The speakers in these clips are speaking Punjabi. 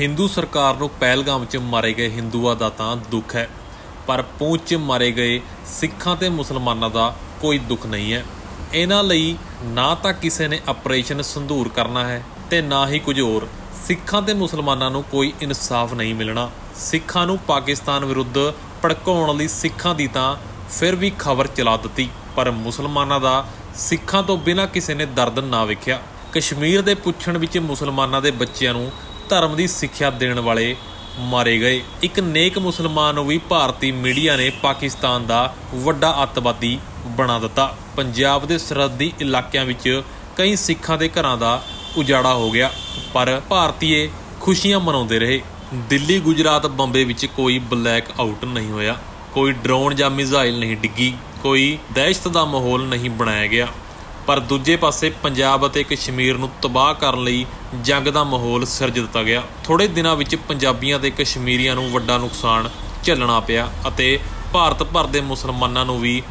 ਹਿੰਦੂ ਸਰਕਾਰ ਨੂੰ ਪਹਿਲਗਾਮ 'ਚ ਮਾਰੇ ਗਏ ਹਿੰਦੂਆਂ ਦਾ ਤਾਂ ਦੁੱਖ ਹੈ, ਪਰ ਪੂੰਛ 'ਚ ਮਾਰੇ ਗਏ ਸਿੱਖਾਂ ਤੇ ਮੁਸਲਮਾਨਾਂ ਦਾ ਕੋਈ ਦੁੱਖ ਨਹੀਂ ਹੈ। ਇਹਨਾਂ ਲਈ ਨਾ ਤਾਂ ਕਿਸੇ ਨੇ ਆਪਰੇਸ਼ਨ ਸੰਧੂਰ ਕਰਨਾ ਹੈ ਤੇ ਨਾ ਹੀ ਕੁਝ ਹੋਰ। ਸਿੱਖਾਂ ਤੇ ਮੁਸਲਮਾਨਾਂ ਨੂੰ ਕੋਈ ਇਨਸਾਫ ਨਹੀਂ ਮਿਲਣਾ। ਸਿੱਖਾਂ ਨੂੰ ਪਾਕਿਸਤਾਨ ਵਿਰੁੱਧ ਭੜਕਾਉਣ ਲਈ ਸਿੱਖਾਂ ਦੀ ਤਾਂ ਫਿਰ ਵੀ ਖਬਰ ਚਲਾ ਦਿੱਤੀ, ਪਰ ਮੁਸਲਮਾਨਾਂ ਦਾ ਸਿੱਖਾਂ ਤੋਂ ਬਿਨਾਂ ਕਿਸੇ ਨੇ ਦਰਦ ਨਾ ਵੇਖਿਆ। ਕਸ਼ਮੀਰ ਦੇ ਪੁੱਛਣ ਵਿੱਚ ਮੁਸਲਮਾਨਾਂ ਦੇ ਬੱਚਿਆਂ ਨੂੰ ਧਰਮ ਦੀ ਸਿੱਖਿਆ ਦੇਣ ਵਾਲੇ ਮਾਰੇ ਗਏ। ਇੱਕ ਨੇਕ ਮੁਸਲਮਾਨ ਨੂੰ ਵੀ ਭਾਰਤੀ ਮੀਡੀਆ ਨੇ ਪਾਕਿਸਤਾਨ ਦਾ ਵੱਡਾ ਅੱਤਵਾਦੀ ਬਣਾ ਦਿੱਤਾ। ਪੰਜਾਬ ਦੇ ਸਰਹੱਦੀ ਇਲਾਕਿਆਂ ਵਿੱਚ ਕਈ ਸਿੱਖਾਂ ਦੇ ਘਰਾਂ ਦਾ ਉਜਾੜਾ ਹੋ ਗਿਆ, ਪਰ ਭਾਰਤੀਏ ਖੁਸ਼ੀਆਂ ਮਨਾਉਂਦੇ ਰਹੇ। ਦਿੱਲੀ, ਗੁਜਰਾਤ, ਬੰਬੇ ਵਿੱਚ ਕੋਈ ਬਲੈਕ ਆਊਟ ਨਹੀਂ ਹੋਇਆ। ਕੋਈ ਡਰੋਨ ਜਾਂ ਮਿਜ਼ਾਈਲ ਨਹੀਂ ਡਿੱਗੀ। ਕੋਈ ਦਹਿਸ਼ਤ ਦਾ ਮਾਹੌਲ ਨਹੀਂ ਬਣਾਇਆ ਗਿਆ। ਪਰ ਦੂਜੇ ਪਾਸੇ ਪੰਜਾਬ ਅਤੇ ਕਸ਼ਮੀਰ ਨੂੰ ਤਬਾਹ ਕਰਨ ਲਈ ਜੰਗ ਦਾ ਮਾਹੌਲ ਸਿਰਜ ਦਿੱਤਾ ਗਿਆ। ਥੋੜੇ ਦਿਨਾਂ ਵਿੱਚ ਪੰਜਾਬੀਆਂ ਤੇ ਕਸ਼ਮੀਰੀਆਂ ਨੂੰ ਵੱਡਾ ਨੁਕਸਾਨ ਝੱਲਣਾ ਪਿਆ ਅਤੇ ਭਾਰਤ ਭਰ ਦੇ ਮੁਸਲਮਾਨਾਂ ਨੂੰ ਵੀ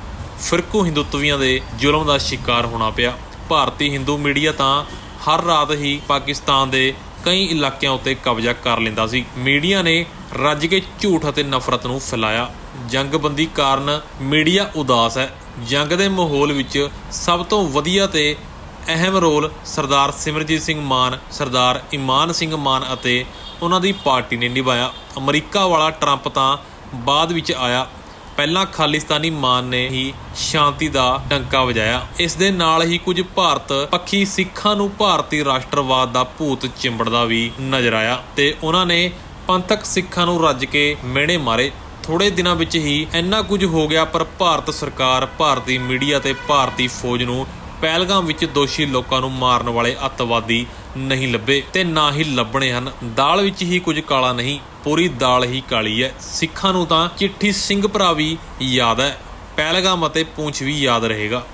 ਫਿਰਕੂ ਹਿੰਦੂਤਵੀਆਂ ਦੇ ਜ਼ੁਲਮ ਦਾ ਸ਼ਿਕਾਰ ਹੋਣਾ ਪਿਆ। ਭਾਰਤੀ ਹਿੰਦੂ ਮੀਡੀਆ ਤਾਂ ਹਰ ਰਾਤ ਹੀ ਪਾਕਿਸਤਾਨ ਦੇ ਕਈ ਇਲਾਕਿਆਂ ਉੱਤੇ ਕਬਜ਼ਾ ਕਰ ਲੈਂਦਾ ਸੀ। ਮੀਡੀਆ ਨੇ ਰੱਜ ਕੇ ਝੂਠ ਅਤੇ ਨਫ਼ਰਤ ਨੂੰ ਫੈਲਾਇਆ। ਜੰਗਬੰਦੀ ਕਾਰਨ ਮੀਡੀਆ ਉਦਾਸ ਹੈ। ਜੰਗ ਦੇ ਮਾਹੌਲ ਵਿੱਚ ਸਭ ਤੋਂ ਵਧੀਆ ਤੇ ਅਹਿਮ ਰੋਲ ਸਰਦਾਰ ਸਿਮਰਜੀਤ ਸਿੰਘ ਮਾਨ, ਸਰਦਾਰ ਇਮਾਨ ਸਿੰਘ ਮਾਨ ਅਤੇ ਉਹਨਾਂ ਦੀ ਪਾਰਟੀ ਨੇ ਨਿਭਾਇਆ। ਅਮਰੀਕਾ ਵਾਲਾ ਟਰੰਪ ਤਾਂ ਬਾਅਦ ਵਿੱਚ ਆਇਆ। ਪਹਿਲਾਂ ਖਾਲਿਸਤਾਨੀ ਮਾਨ ਨੇ ਹੀ ਸ਼ਾਂਤੀ ਦਾ ਡੰਕਾ ਵਜਾਇਆ। ਇਸ ਦੇ ਨਾਲ ਹੀ ਕੁਝ ਭਾਰਤ ਪੱਖੀ ਸਿੱਖਾਂ ਨੂੰ ਭਾਰਤੀ ਰਾਸ਼ਟਰਵਾਦ ਦਾ ਭੂਤ ਚਿੰਬੜਦਾ ਵੀ ਨਜ਼ਰ ਆਇਆ ਤੇ ਉਹਨਾਂ ਨੇ ਪੰਥਕ ਸਿੱਖਾਂ ਨੂੰ ਰੱਜ ਕੇ ਮਿਹਣੇ ਮਾਰੇ। ਥੋੜੇ ਦਿਨਾਂ ਵਿੱਚ ਹੀ ਇੰਨਾ ਕੁਝ ਹੋ ਗਿਆ ਪਰ ਭਾਰਤ ਸਰਕਾਰ ਭਾਰਤੀ ਮੀਡੀਆ ਤੇ ਭਾਰਤੀ ਫੌਜ ਨੂੰ ਪਹਿਲਗਾਮ ਵਿੱਚ ਦੋਸ਼ੀ ਲੋਕਾਂ ਨੂੰ ਮਾਰਨ ਵਾਲੇ ਅੱਤਵਾਦੀ ਨਹੀਂ ਲੱਭੇ ਤੇ ਨਾ ਹੀ ਲੱਭਣੇ ਹਨ। ਦਾਲ ਵਿੱਚ ਹੀ ਕੁਝ ਕਾਲਾ ਨਹੀਂ, ਪੂਰੀ ਦਾਲ ਹੀ ਕਾਲੀ ਹੈ। ਸਿੱਖਾਂ ਨੂੰ ਤਾਂ ਚਿੱਠੀ ਸਿੰਘ ਭਰਾ ਵੀ ਯਾਦ ਹੈ। ਪਹਿਲਗਾਮ ਅਤੇ ਪੂੰਛ ਵੀ ਯਾਦ ਰਹੇਗਾ।